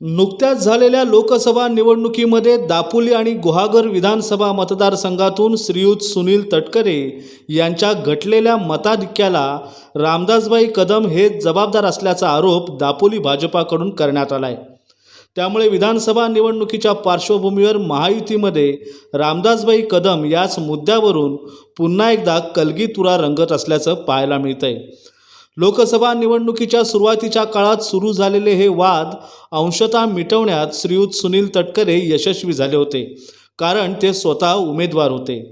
नुकत्याच झालेल्या लोकसभा निवडणुकीमध्ये दापोली आणि गुहागर विधानसभा मतदारसंघातून श्रीयुत सुनील तटकरे यांच्या घटलेल्या मताधिक्याला रामदासबाई कदम हे जबाबदार असल्याचा आरोप दापोली भाजपाकडून करण्यात आला आहे त्यामुळे विधानसभा निवडणुकीच्या पार्श्वभूमीवर महायुतीमध्ये रामदासबाई कदम याच मुद्द्यावरून पुन्हा एकदा कलगीतुरा रंगत असल्याचं पाहायला मिळतंय. लोकसभा निवडणुकीच्या सुरुवातीच्या काळात सुरू झालेले हे वाद अंशतः मिटवण्यात श्रीयुत सुनील तटकरे यशस्वी झाले होते कारण ते स्वतः उमेदवार होते.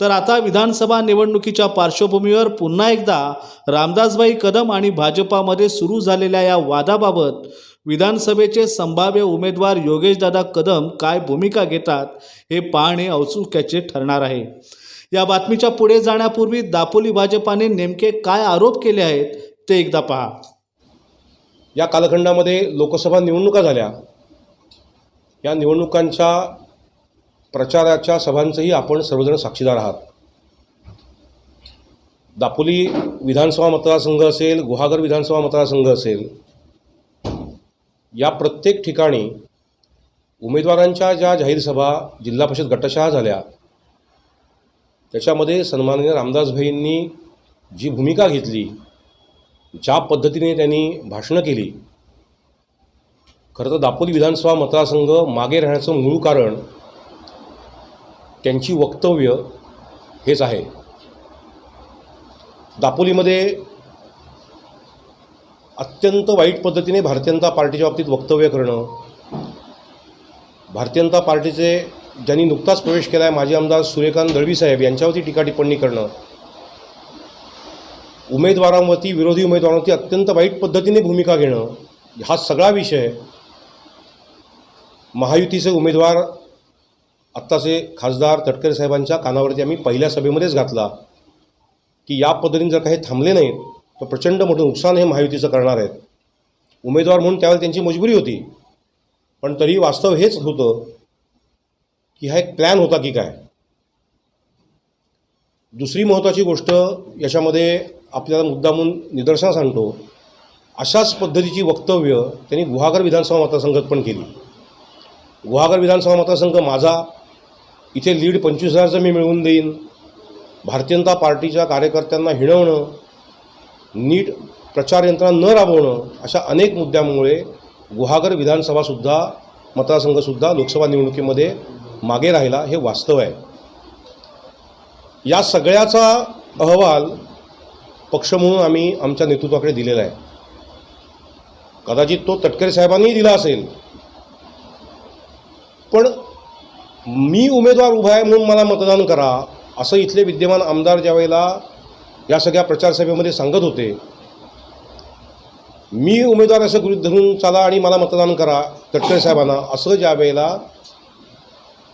तर आता विधानसभा निवडणुकीच्या पार्श्वभूमीवर पुन्हा एकदा रामदासबाई कदम आणि भाजपामध्ये सुरू झालेल्या या वादाबाबत विधानसभेचे संभाव्य उमेदवार योगेशदादा कदम काय भूमिका घेतात हे पाहणे औत्सुक्याचे ठरणार आहे. या बातमीच्या पुढे जाण्यापूर्वी दापोली भाजपाने नेमके काय आरोप केले आहेत ते एकदा पहा. या कालखंडामध्ये लोकसभा निवडणुका झाल्या. या निवडणुकांच्या प्रचाराच्या सभांचंही आपण सर्वजण साक्षीदार आहात. दापोली विधानसभा मतदारसंघ असेल गुहागर विधानसभा मतदारसंघ असेल या प्रत्येक ठिकाणी उमेदवारांच्या ज्या जाहीर सभा जिल्हा परिषद गटशहा झाल्या त्याच्यामध्ये सन्माननीय रामदासभाईंनी जी भूमिका घेतली ज्या पद्धतीने त्यांनी भाषणं केली खरं तर दापोली विधानसभा मतदारसंघ मागे राहण्याचं मूळ कारण त्यांची वक्तव्य हेच आहे. दापोलीमध्ये अत्यंत वाईट पद्धतीने भारतीय जनता पार्टीच्या बाबतीत वक्तव्य करणं भारतीय जनता पार्टीचे ज्यांनी नुकताच प्रवेश केला आहे माजी आमदार सूर्यकांत दळवी साहेब यांच्यावरती टीका टिप्पणी करणं. उमेदवारांवरती विरोधी उमेदवारांवरती अत्यंत वाईट पद्धतीने भूमिका घेणं हा सगळा विषय महायुतीचे उमेदवार आत्ताचे खासदार तटकरे साहेबांच्या कानावरती आम्ही पहिल्या सभेमध्येच घातला. की या पद्धतीने जर काही थांबले नाहीत तर प्रचंड मोठं नुकसान हे महायुतीचं करणार आहेत. उमेदवार म्हणून त्यावेळी त्यांची मजबुरी होती. पण तरी वास्तव हेच होतं की हा एक प्लॅन होता की काय? दुसरी महत्त्वाची गोष्ट याच्यामध्ये आपल्याला मुद्दामून निदर्शनास सांगतो अशाच पद्धतीची वक्तव्य त्यांनी गुहागर विधानसभा मतदारसंघात पण केली. गुहागर विधानसभा मतदारसंघ माझा इथे लीड पंचवीस हजारचं मी मिळवून देईन. भारतीय जनता पार्टीच्या कार्यकर्त्यांना हिणवणं नीट प्रचार यंत्रणा न राबवणं अशा अनेक मुद्द्यामुळे गुहागर विधानसभासुद्धा मतदारसंघसुद्धा लोकसभा निवडणुकीमध्ये मागे राहिला हे वास्तव आहे. या सगळ्याचा अहवाल पक्ष म्हणून आम्ही आमच्या नेतृत्वाकडे दिलेला आहे. कदाचित तो तटकरे साहेबांनीही दिला असेल. पण मी उमेदवार उभा आहे म्हणून मला मतदान करा असं इथले विद्यमान आमदार ज्यावेळेला या सगळ्या प्रचारसभेमध्ये सांगत होते मी उमेदवार असं गृहित धरून चाला आणि मला मतदान करा तटकरे साहेबांना असं ज्या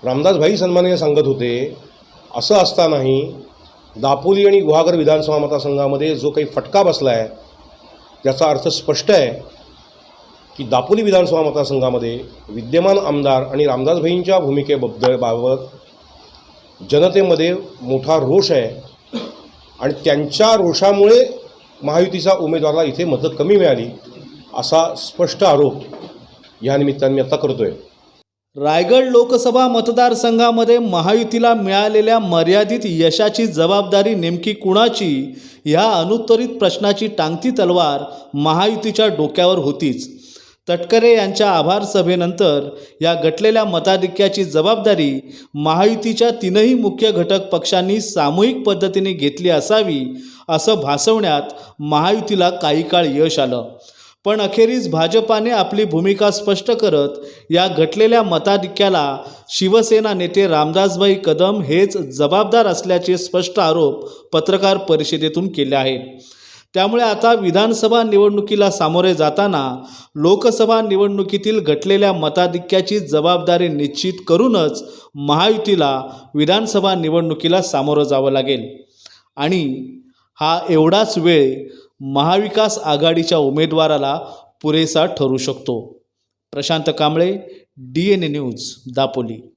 वेळेला रामदासभाई सन्माने सांगत होते असं असतानाही दापोली आणि गुहागर विधानसभा मतदारसंघामध्ये जो काही फटका बसला आहे त्याचा अर्थ स्पष्ट आहे की दापोली विधानसभा मतदारसंघामध्ये विद्यमान आमदार आणि रामदासभाईंच्या भूमिकेबद्दल बाबत जनतेमध्ये मोठा रोष आहे आणि त्यांच्या रोषामुळे महायुतीचा उमेदवाराला इथे मतं कमी मिळाली असा स्पष्ट आरोप या निमित्ताने मी आता करतो आहे रायगड लोकसभा मतदारसंघामध्ये महायुतीला मिळालेल्या मर्यादित यशाची जबाबदारी नेमकी कुणाची? ह्या अनुत्तरित प्रश्नाची टांगती तलवार महायुतीच्या डोक्यावर होतीच. तटकरे यांच्या आभार सभेनंतर या घटलेल्या मताधिक्याची जबाबदारी महायुतीच्या तीनही मुख्य घटक पक्षांनी सामूहिक पद्धतीने घेतली असावी असं भासवण्यात महायुतीला काही काळ यश आलं. पण अखेरीस भाजपाने आपली भूमिका स्पष्ट करत या घटलेल्या मताधिक्याला शिवसेना नेते रामदासभाई कदम हेच जबाबदार असल्याचे स्पष्ट आरोप पत्रकार परिषदेतून केले आहेत. त्यामुळे आता विधानसभा निवडणुकीला सामोरे जाताना लोकसभा निवडणुकीतील घटलेल्या मताधिक्याची जबाबदारी निश्चित करूनच महायुतीला विधानसभा निवडणुकीला सामोरं जावं लागेल. आणि हा एवढाच वेळ महाविकास आघाडीच्या उमेदवाराला पुरेसा ठरू शकतो. Prashant Kamble D N A news Dapoli.